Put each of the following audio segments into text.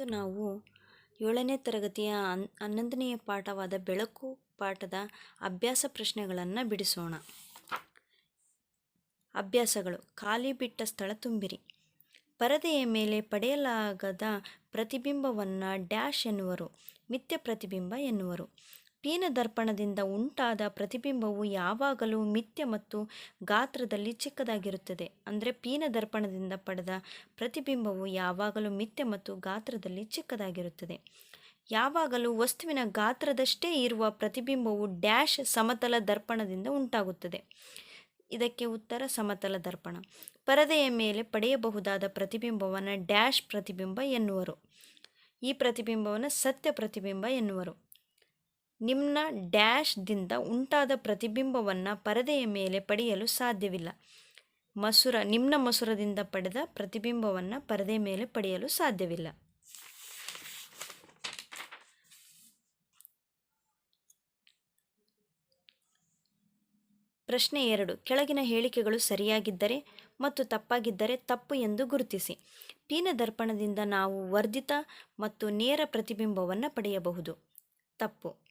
ಇಂದು ನಾವು ಏಳನೇ ತರಗತಿಯ ಹನ್, ಹನ್ನೊಂದನೆಯ ಪಾಠವಾದ ಬೆಳಕು ಪಾಠದ ಅಭ್ಯಾಸ ಪ್ರಶ್ನೆಗಳನ್ನು ಬಿಡಿಸೋಣ. ಅಭ್ಯಾಸಗಳು, ಖಾಲಿ ಬಿಟ್ಟ ಸ್ಥಳ ತುಂಬಿರಿ. ಪರದೆಯ ಮೇಲೆ ಪಡೆಯಲಾಗದ ಪ್ರತಿಬಿಂಬವನ್ನು ಡ್ಯಾಶ್ ಎನ್ನುವರು, ಮಿಥ್ಯ ಪ್ರತಿಬಿಂಬ ಎನ್ನುವರು. ಪೀನ ದರ್ಪಣದಿಂದ ಉಂಟಾದ ಪ್ರತಿಬಿಂಬವು ಯಾವಾಗಲೂ ಮಿಥ್ಯ ಮತ್ತು ಗಾತ್ರದಲ್ಲಿ ಚಿಕ್ಕದಾಗಿರುತ್ತದೆ. ಅಂದರೆ ಪೀನ ದರ್ಪಣದಿಂದ ಪಡೆದ ಪ್ರತಿಬಿಂಬವು ಯಾವಾಗಲೂ ಮಿಥ್ಯ ಮತ್ತು ಗಾತ್ರದಲ್ಲಿ ಚಿಕ್ಕದಾಗಿರುತ್ತದೆ. ಯಾವಾಗಲೂ ವಸ್ತುವಿನ ಗಾತ್ರದಷ್ಟೇ ಇರುವ ಪ್ರತಿಬಿಂಬವು ಡ್ಯಾಶ್ ಸಮತಲ ದರ್ಪಣದಿಂದ ಉಂಟಾಗುತ್ತದೆ. ಇದಕ್ಕೆ ಉತ್ತರ ಸಮತಲ ದರ್ಪಣ. ಪರದೆಯ ಮೇಲೆ ಪಡೆಯಬಹುದಾದ ಪ್ರತಿಬಿಂಬವನ್ನು ಡ್ಯಾಶ್ ಪ್ರತಿಬಿಂಬ ಎನ್ನುವರು. ಈ ಪ್ರತಿಬಿಂಬವನ್ನು ಸತ್ಯ ಪ್ರತಿಬಿಂಬ ಎನ್ನುವರು. ನಿಮ್ನ ಡ್ಯಾಶ್ದಿಂದ ಉಂಟಾದ ಪ್ರತಿಬಿಂಬವನ್ನು ಪರದೆಯ ಮೇಲೆ ಪಡೆಯಲು ಸಾಧ್ಯವಿಲ್ಲ. ಮಸುರ ನಿಮ್ಮ ಮಸುರದಿಂದ ಪಡೆದ ಪ್ರತಿಬಿಂಬವನ್ನು ಪರದೆ ಮೇಲೆ ಪಡೆಯಲು ಸಾಧ್ಯವಿಲ್ಲ. ಪ್ರಶ್ನೆ ಎರಡು. ಕೆಳಗಿನ ಹೇಳಿಕೆಗಳು ಸರಿಯಾಗಿದ್ದರೆ ಮತ್ತು ತಪ್ಪಾಗಿದ್ದರೆ ತಪ್ಪು ಎಂದು ಗುರುತಿಸಿ. ಪೀನ ದರ್ಪಣದಿಂದ ನಾವು ವರ್ಧಿತ ಮತ್ತು ನೇರ ಪ್ರತಿಬಿಂಬವನ್ನು ಪಡೆಯಬಹುದು. ತಪ್ಪು.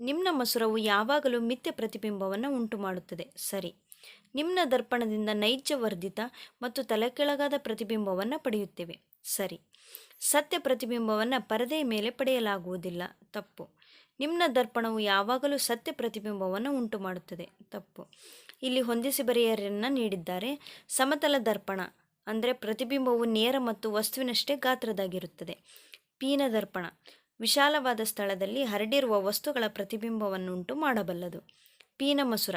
ನಿಮ್ನ ಮಸುರವು ಯಾವಾಗಲೂ ಮಿಥ್ಯ ಪ್ರತಿಬಿಂಬವನ್ನು ಉಂಟು ಮಾಡುತ್ತದೆ ಸರಿ. ನಿಮ್ಮ ದರ್ಪಣದಿಂದ ನೈಜ ವರ್ಧಿತ ಮತ್ತು ತಲೆಕೆಳಗಾದ ಪ್ರತಿಬಿಂಬವನ್ನು ಪಡೆಯುತ್ತೇವೆ. ಸರಿ. ಸತ್ಯ ಪ್ರತಿಬಿಂಬವನ್ನು ಪರದೆಯ ಮೇಲೆ ಪಡೆಯಲಾಗುವುದಿಲ್ಲ. ತಪ್ಪು. ನಿಮ್ಮ ದರ್ಪಣವು ಯಾವಾಗಲೂ ಸತ್ಯ ಪ್ರತಿಬಿಂಬವನ್ನು ಉಂಟು ಮಾಡುತ್ತದೆ ತಪ್ಪು. ಇಲ್ಲಿ ಹೊಂದಿಸಿ ಬರೆಯರನ್ನು ನೀಡಿದ್ದಾರೆ. ಸಮತಲ ದರ್ಪಣ, ಅಂದರೆ ಪ್ರತಿಬಿಂಬವು ನೇರ ಮತ್ತು ವಸ್ತುವಿನಷ್ಟೇ ಗಾತ್ರದಾಗಿರುತ್ತದೆ ಪೀನ ದರ್ಪಣ ವಿಶಾಲವಾದ ಸ್ಥಳದಲ್ಲಿ ಹರಡಿರುವ ವಸ್ತುಗಳ ಪ್ರತಿಬಿಂಬವನ್ನುಂಟು ಮಾಡಬಲ್ಲದು. ಪೀನ ಮಸುರ,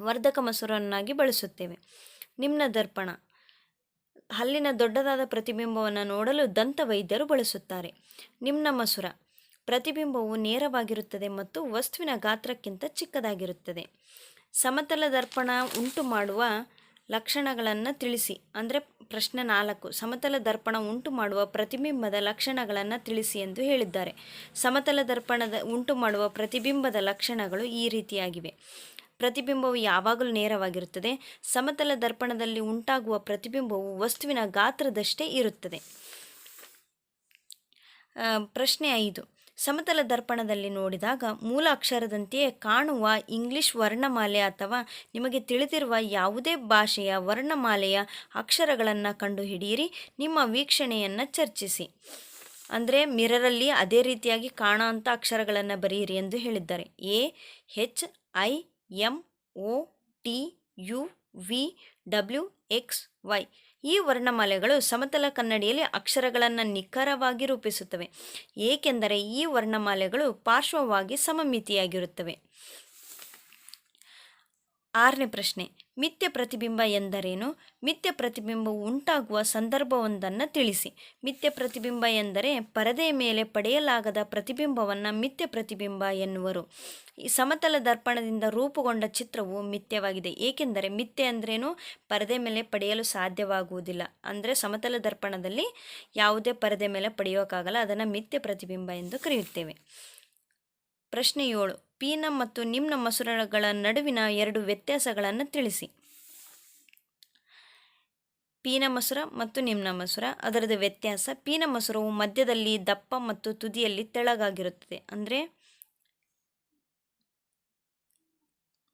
ವರ್ಧಕ ಮಸುರನ್ನಾಗಿ ಬಳಸುತ್ತೇವೆ. ನಿಮ್ನ ದರ್ಪಣ, ಹಲ್ಲಿನ ದೊಡ್ಡದಾದ ಪ್ರತಿಬಿಂಬವನ್ನು ನೋಡಲು ದಂತ ವೈದ್ಯರು ಬಳಸುತ್ತಾರೆ. ನಿಮ್ನ ಮಸುರ, ಪ್ರತಿಬಿಂಬವು ನೇರವಾಗಿರುತ್ತದೆ ಮತ್ತು ವಸ್ತುವಿನ ಗಾತ್ರಕ್ಕಿಂತ ಚಿಕ್ಕದಾಗಿರುತ್ತದೆ. ಸಮತಲ ದರ್ಪಣ ಉಂಟು ಮಾಡುವ ಲಕ್ಷಣಗಳನ್ನು ತಿಳಿಸಿ, ಅಂದರೆ ಪ್ರಶ್ನೆ ನಾಲ್ಕು, ಸಮತಲ ದರ್ಪಣ ಉಂಟು ಮಾಡುವ ಪ್ರತಿಬಿಂಬದ ಲಕ್ಷಣಗಳನ್ನು ತಿಳಿಸಿ ಎಂದು ಹೇಳಿದ್ದಾರೆ. ಸಮತಲ ದರ್ಪಣದ ಉಂಟು ಮಾಡುವ ಪ್ರತಿಬಿಂಬದ ಲಕ್ಷಣಗಳು ಈ ರೀತಿಯಾಗಿವೆ. ಪ್ರತಿಬಿಂಬವು ಯಾವಾಗಲೂ ನೇರವಾಗಿರುತ್ತದೆ. ಸಮತಲ ದರ್ಪಣದಲ್ಲಿ ಉಂಟಾಗುವ ಪ್ರತಿಬಿಂಬವು ವಸ್ತುವಿನ ಗಾತ್ರದಷ್ಟೇ ಇರುತ್ತದೆ. ಪ್ರಶ್ನೆ ಐದು. ಸಮತಲ ದರ್ಪಣದಲ್ಲಿ ನೋಡಿದಾಗ ಮೂಲ ಅಕ್ಷರದಂತೆಯೇ ಕಾಣುವ ಇಂಗ್ಲಿಷ್ ವರ್ಣಮಾಲೆ ಅಥವಾ ನಿಮಗೆ ತಿಳಿದಿರುವ ಯಾವುದೇ ಭಾಷೆಯ ವರ್ಣಮಾಲೆಯ ಅಕ್ಷರಗಳನ್ನು ಕಂಡುಹಿಡಿಯಿರಿ, ನಿಮ್ಮ ವೀಕ್ಷಣೆಯನ್ನು ಚರ್ಚಿಸಿ. ಅಂದರೆ ಮಿರರಲ್ಲಿ ಅದೇ ರೀತಿಯಾಗಿ ಕಾಣೋ ಅಕ್ಷರಗಳನ್ನು ಬರೆಯಿರಿ ಎಂದು ಹೇಳಿದ್ದಾರೆ. A, H, I M O T, U, V, W, X, Y. ಈ ವರ್ಣಮಾಲೆಗಳು ಸಮತಲ ಕನ್ನಡಿಯಲ್ಲಿ ಅಕ್ಷರಗಳನ್ನು ನಿಖರವಾಗಿ ರೂಪಿಸುತ್ತವೆ. ಏಕೆಂದರೆ ಈ ವರ್ಣಮಾಲೆಗಳು ಪಾರ್ಶ್ವವಾಗಿ ಸಮಮಿತಿಯಾಗಿರುತ್ತವೆ. ಆರನೇ ಪ್ರಶ್ನೆ, ಮಿಥ್ಯ ಪ್ರತಿಬಿಂಬ ಎಂದರೇನು? ಮಿಥ್ಯ ಪ್ರತಿಬಿಂಬವು ಉಂಟಾಗುವ ಸಂದರ್ಭವೊಂದನ್ನು ತಿಳಿಸಿ. ಮಿಥ್ಯ ಪ್ರತಿಬಿಂಬ ಎಂದರೆ ಪರದೆಯ ಮೇಲೆ ಪಡೆಯಲಾಗದ ಪ್ರತಿಬಿಂಬವನ್ನು ಮಿಥ್ಯ ಪ್ರತಿಬಿಂಬ ಎನ್ನುವರು. ಈ ಸಮತಲ ದರ್ಪಣದಿಂದ ರೂಪುಗೊಂಡ ಚಿತ್ರವು ಮಿಥ್ಯವಾಗಿದೆ. ಏಕೆಂದರೆ ಮಿಥ್ಯೆ ಅಂದ್ರೇನು? ಪರದೆ ಮೇಲೆ ಪಡೆಯಲು ಸಾಧ್ಯವಾಗುವುದಿಲ್ಲ. ಅಂದರೆ ಸಮತಲ ದರ್ಪಣದಲ್ಲಿ ಯಾವುದೇ ಪರದೆ ಮೇಲೆ ಪಡೆಯೋಕ್ಕಾಗಲ್ಲ ಅದನ್ನು ಮಿಥ್ಯ ಪ್ರತಿಬಿಂಬ ಎಂದು ಕರೆಯುತ್ತೇವೆ. ಪ್ರಶ್ನೆ ಏಳು. ಪೀನ ಮತ್ತು ನಿಮ್ನ ಮಸೂರಗಳ ನಡುವಿನ ಎರಡು ವ್ಯತ್ಯಾಸಗಳನ್ನು ತಿಳಿಸಿ. ಪೀನ ಮಸುರ ಮತ್ತು ನಿಮ್ನ ಮಸುರ. ಅದರದ್ದು ವ್ಯತ್ಯಾಸ, ಪೀನ ಮಸುರವು ಮಧ್ಯದಲ್ಲಿ ದಪ್ಪ ಮತ್ತು ತುದಿಯಲ್ಲಿ ತೆಳಗಾಗಿರುತ್ತದೆ. ಅಂದರೆ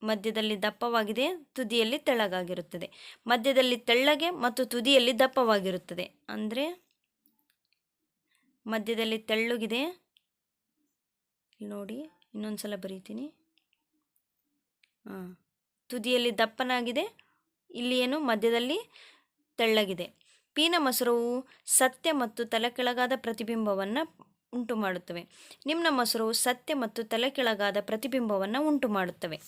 ಮಧ್ಯದಲ್ಲಿ ದಪ್ಪವಾಗಿದೆ, ತುದಿಯಲ್ಲಿ ತೆಳ್ಳಗಾಗಿರುತ್ತದೆ ಮಧ್ಯದಲ್ಲಿ ತೆಳ್ಳಗೆ ಮತ್ತು ತುದಿಯಲ್ಲಿ ದಪ್ಪವಾಗಿರುತ್ತದೆ. ಅಂದರೆ ಮಧ್ಯದಲ್ಲಿ ತೆಳ್ಳಗಿದೆ ನೋಡಿ ಇನ್ನೊಂದು ಸಲ ಬರೀತೀನಿ. ಹಾಂ. ತುದಿಯಲ್ಲಿ ದಪ್ಪನಾಗಿದೆ ಇಲ್ಲಿ ಏನು ಮಧ್ಯದಲ್ಲಿ ತೆಳ್ಳಗಿದೆ. ಪೀನ ಮೊಸರು ಸತ್ಯ ಮತ್ತು ತಲೆಕೆಳಗಾದ ಪ್ರತಿಬಿಂಬವನ್ನು ಉಂಟು ಮಾಡುತ್ತವೆ ನಿಮ್ಮ ಮೊಸರು ಸತ್ಯ ಮತ್ತು ತಲೆಕೆಳಗಾದ ಪ್ರತಿಬಿಂಬವನ್ನು ಉಂಟು ಮಾಡುತ್ತವೆ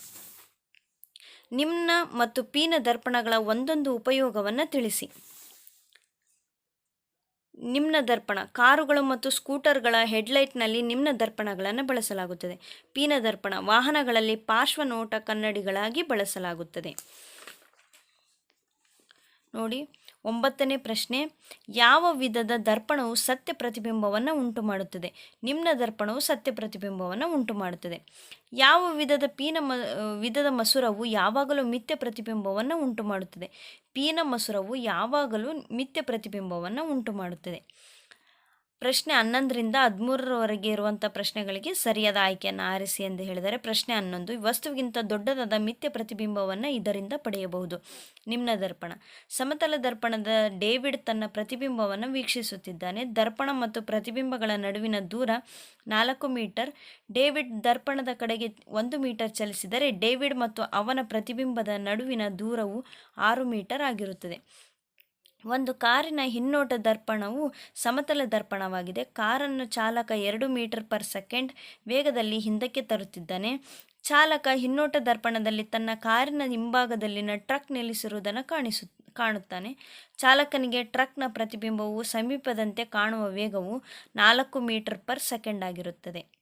ನಿಮ್ಮ ಮತ್ತು ಪೀನ ದರ್ಪಣಗಳ ಒಂದೊಂದು ಉಪಯೋಗವನ್ನು ತಿಳಿಸಿ. ನಿಮ್ನ ದರ್ಪಣ, ಕಾರುಗಳು ಮತ್ತು ಸ್ಕೂಟರ್ಗಳ ಹೆಡ್ಲೈಟ್ನಲ್ಲಿ ನಿಮ್ನ ದರ್ಪಣಗಳನ್ನು ಬಳಸಲಾಗುತ್ತದೆ. ಪೀನ ದರ್ಪಣ, ವಾಹನಗಳಲ್ಲಿ ಪಾರ್ಶ್ವ ನೋಟ ಕನ್ನಡಿಗಳಾಗಿ ಬಳಸಲಾಗುತ್ತದೆ. ನೋಡಿ. ಒಂಬತ್ತನೇ ಪ್ರಶ್ನೆ, ಯಾವ ವಿಧದ ದರ್ಪಣವು ಸತ್ಯ ಪ್ರತಿಬಿಂಬವನ್ನು ಉಂಟು ಮಾಡುತ್ತದೆ ನಿಮ್ನ ದರ್ಪಣವು ಸತ್ಯ ಪ್ರತಿಬಿಂಬವನ್ನು ಉಂಟು ಮಾಡುತ್ತದೆ ಯಾವ ವಿಧದ ಪೀನ ಮ, ವಿಧದ ಮಸೂರವು ಯಾವಾಗಲೂ ಮಿಥ್ಯ ಪ್ರತಿಬಿಂಬವನ್ನು ಉಂಟು ಮಾಡುತ್ತದೆ ಪೀನ ಮಸುರವು ಯಾವಾಗಲೂ ಮಿಥ್ಯ ಪ್ರತಿಬಿಂಬವನ್ನು ಉಂಟು ಮಾಡುತ್ತದೆ ಪ್ರಶ್ನೆ ಹನ್ನೊಂದರಿಂದ ಹದಿಮೂರರವರೆಗೆ ಇರುವಂಥ ಪ್ರಶ್ನೆಗಳಿಗೆ ಸರಿಯಾದ ಆಯ್ಕೆಯನ್ನು ಆರಿಸಿ ಎಂದು ಹೇಳಿದರೆ, ಪ್ರಶ್ನೆ ಹನ್ನೊಂದು ವಸ್ತುವಿಗಿಂತ ದೊಡ್ಡದಾದ ಮಿಥ್ಯ ಪ್ರತಿಬಿಂಬವನ್ನು ಇದರಿಂದ ಪಡೆಯಬಹುದು. ನಿಮ್ನ ದರ್ಪಣ. ಸಮತಲ ದರ್ಪಣದ ಡೇವಿಡ್ ತನ್ನ ಪ್ರತಿಬಿಂಬವನ್ನು ವೀಕ್ಷಿಸುತ್ತಿದ್ದಾನೆ. ದರ್ಪಣ ಮತ್ತು ಪ್ರತಿಬಿಂಬಗಳ ನಡುವಿನ ದೂರ ನಾಲ್ಕು ಮೀಟರ್. ಡೇವಿಡ್ ದರ್ಪಣದ ಕಡೆಗೆ ಒಂದು ಮೀಟರ್ ಚಲಿಸಿದರೆ, ಡೇವಿಡ್ ಮತ್ತು ಅವನ ಪ್ರತಿಬಿಂಬದ ನಡುವಿನ ದೂರವು ಆರು ಮೀಟರ್ ಆಗಿರುತ್ತದೆ. ಒಂದು ಕಾರಿನ ಹಿನ್ನೋಟ ದರ್ಪಣವು ಸಮತಲ ದರ್ಪಣವಾಗಿದೆ. ಕಾರನ್ನು ಚಾಲಕ ಎರಡು ಮೀಟರ್ ಪರ್ ಸೆಕೆಂಡ್ ವೇಗದಲ್ಲಿ ಹಿಂದಕ್ಕೆ ತರುತ್ತಿದ್ದಾನೆ. ಚಾಲಕ ಹಿನ್ನೋಟ ದರ್ಪಣದಲ್ಲಿ ತನ್ನ ಕಾರಿನ ಹಿಂಭಾಗದಲ್ಲಿನ ಟ್ರಕ್ ನಿಲ್ಲಿಸಿರುವುದನ್ನು ಕಾಣಿಸು, ಕಾಣುತ್ತಾನೆ. ಚಾಲಕನಿಗೆ ಟ್ರಕ್ನ ಪ್ರತಿಬಿಂಬವು ಸಮೀಪದಂತೆ ಕಾಣುವ ವೇಗವು ನಾಲ್ಕು ಮೀಟರ್ ಪರ್ ಸೆಕೆಂಡ್ ಆಗಿರುತ್ತದೆ.